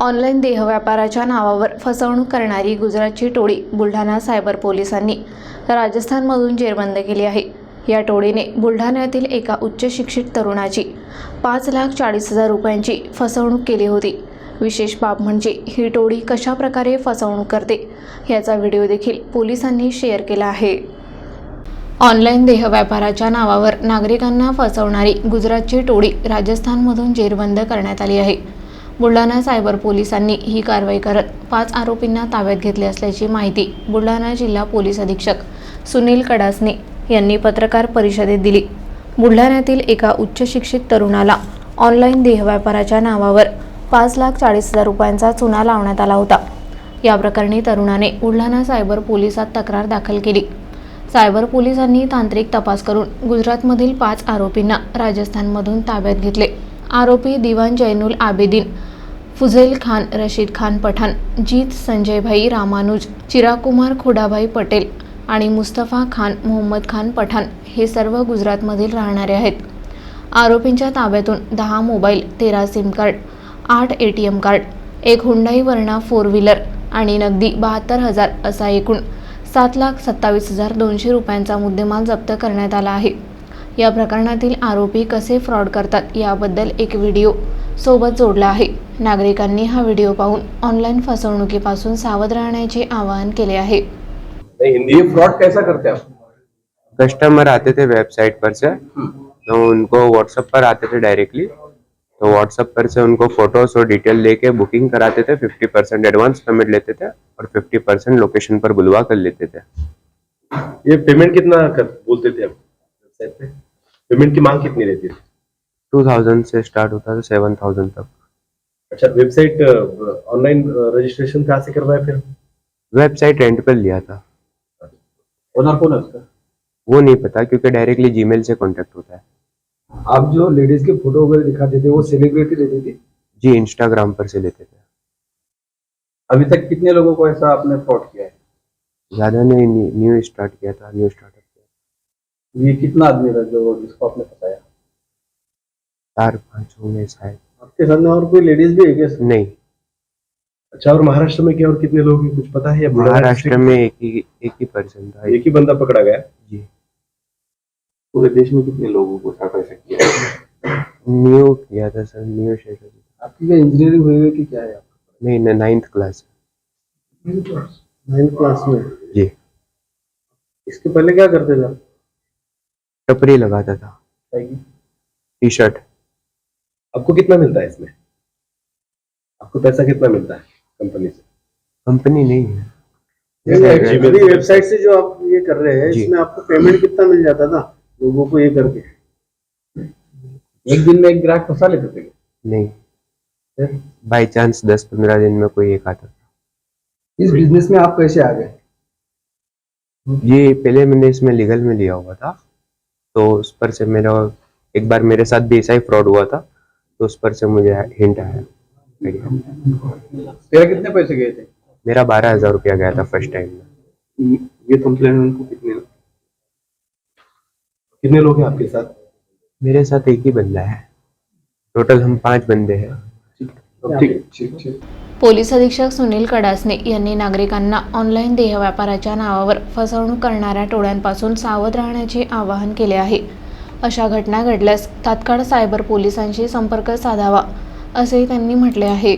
Online देहव्यापाराच्या नावावर फसवणूक करणारी गुजरातची टोळी बुलढाणा सायबर पोलिसांनी राजस्थानमधून जेरबंद केली आहे. या टोळीने बुलढाण्यातील एका उच्च शिक्षित तरुणाची पाच लाख चाळीस हजार रुपयांची फसवणूक केली होती. विशेष बाब म्हणजे ही टोळी कशा प्रकारे फसवणूक करते याचा व्हिडिओ देखील पोलिसांनी शेअर केला आहे. ऑनलाईन देहव्यापाराच्या नावावर नागरिकांना फसवणारी गुजरातची टोळी राजस्थानमधून जेरबंद करण्यात आली आहे. बुलढाणा सायबर पोलिसांनी ही कारवाई करत पाच आरोपींना ताब्यात घेतले असल्याची माहिती बुलढाणा जिल्हा पोलीस अधीक्षक सुनील कडासने यांनी पत्रकार परिषदेत दिली. बुलढाण्यातील एका उच्च शिक्षित तरुणाला ऑनलाईन देहव्यापाराच्या नावावर पाच लाख चाळीस हजार रुपयांचा चुना लावण्यात आला होता. या प्रकरणी तरुणाने बुलढाणा सायबर पोलिसात तक्रार दाखल केली. सायबर पोलिसांनी तांत्रिक तपास करून गुजरातमधील पाच आरोपींना राजस्थानमधून ताब्यात घेतले. आरोपी दिवान जैनुल आबेदीन फुझेल खान रशीद खान पठाण जीत संजयभाई रामानुज चिराकुमार खुडाभाई पटेल आणि मुस्तफा खान मोहम्मद खान पठाण हे सर्व गुजरातमधील राहणारे आहेत. आरोपींच्या ताब्यातून दहा मोबाईल तेरा सिम कार्ड आठ ए टी एम कार्ड एक हुंडाई वर्णा फोर व्हीलर आणि नगदी बहात्तर हजार असा एकूण सात लाख सत्तावीस हजार दोनशे रुपयांचा मुद्देमाल जप्त करण्यात आला आहे. या प्रकरणातील आरोपी कसे फ्रॉड करतात याबद्दल एक व्हिडिओ सोबत जोडला आहे. नागरिकांनी हा व्हिडिओ पाहून ऑनलाईन फसवणुकीपासून सावध राहण्याचे आवाहन केले आहे. नहीं हिंदी ये फ्रॉड कैसा करते हैं आप? कस्टमर आते थे वेबसाइट पर से तो उनको व्हाट्सएप पर आते थे डायरेक्टली तो व्हाट्सएप पर से उनको फोटोज और डिटेल लेके बुकिंग कराते थे फिफ्टी परसेंट एडवांस पेमेंट लेते थे और फिफ्टी परसेंट लोकेशन पर बुलवा कर लेते थे। ये पेमेंट कितना कर बोलते थे आप? वेबसाइट पे? पेमेंट की मांग कितनी रहती थी टू थाउज़ेंड से स्टार्ट होता था सेवन थाउज़ेंड तक। अच्छा वेबसाइट ऑनलाइन रजिस्ट्रेशन कहाँ से करवाया फिर? वेबसाइट रेंट पर लिया था। ओनर कौन है उसका? वो नहीं पता क्योंकि डायरेक्टली जीमेल से कांटेक्ट होता है। आप जो लेडीज़ के फ़ोटो वगैरह दिखाते थे वो सेलिब्रिटी रहती थी? जी इंस्टाग्राम पर से लेते थे। अभी तक कितने लोगों को ऐसा आपने फ्रॉड किया है? ज़्यादा ने न्यू स्टार्ट किया था न्यू स्टार्टअप किया ये कितना आदमी था जो जिसको आपने फंसाया? चार पाँच होंगे शायद। आपके साथ में और कोई लेडीज़ भी है क्या नहीं। अच्छा और महाराष्ट्र में क्या और कितने लोग हैं कुछ पता है या महाराष्ट्र में एक ही एक ही पर्सन था। एक ही बंदा पकड़ा गया? जी। पूरे देश में कितने लोगों को ऐसा किया? है न्यू किया था सर न्यू शेयर आपकी क्या इंजीनियरिंग हुई हुई कि क्या है आपका? नहीं नाइन्थ क्लास नाइन्थ क्लास में? जी। इसके पहले क्या करते थे टपरी लगाता था। टी शर्ट आपको कितना मिलता है इसमें? आपको पैसा कितना मिलता है कंपनी से? कंपनी नहीं है। वेबसाइट से जो आप ये कर रहे हैं इसमें आपको पेमेंट कितना मिल जाता था लोगों को ये करके? एक दिन में एक ग्राहक फंसा लेते थे? नहीं? बाई चांस दस पंद्रह दिन में कोई एक आता था। इस बिज़नेस में आप कैसे आ गए? ये पहले मैंने इसमें लीगल में लिया हुआ था। तो उस पर से मेरा एक बार मेरे साथ भी ऐसा ही फ्रॉड हुआ था। तो उस पर से मुझे हिंट आया. आइडिया। तेरा कितने पैसे गए थे? मेरा बारह हजार रुपया गया था फर्स्ट टाइम में ये कंप्लेन उनको कितने कितने लोग हैं आपके साथ? मेरे साथ एक ही बंदा है. टोटल हम पांच बंदे हैं. ठीक ठीक ठीक पोलीस अधीक्षक सुनील कडासने यांनी नागरिकांना ऑनलाईन देहव्यापाराच्या नावावर फसवणूक करणाऱ्या टोळ्यांपासून सावध राहण्याचे आवाहन केले आहे. अशा घटना घडल्यास तात्काळ सायबर पोलिसांशी संपर्क साधावा असेही त्यांनी म्हटले आहे.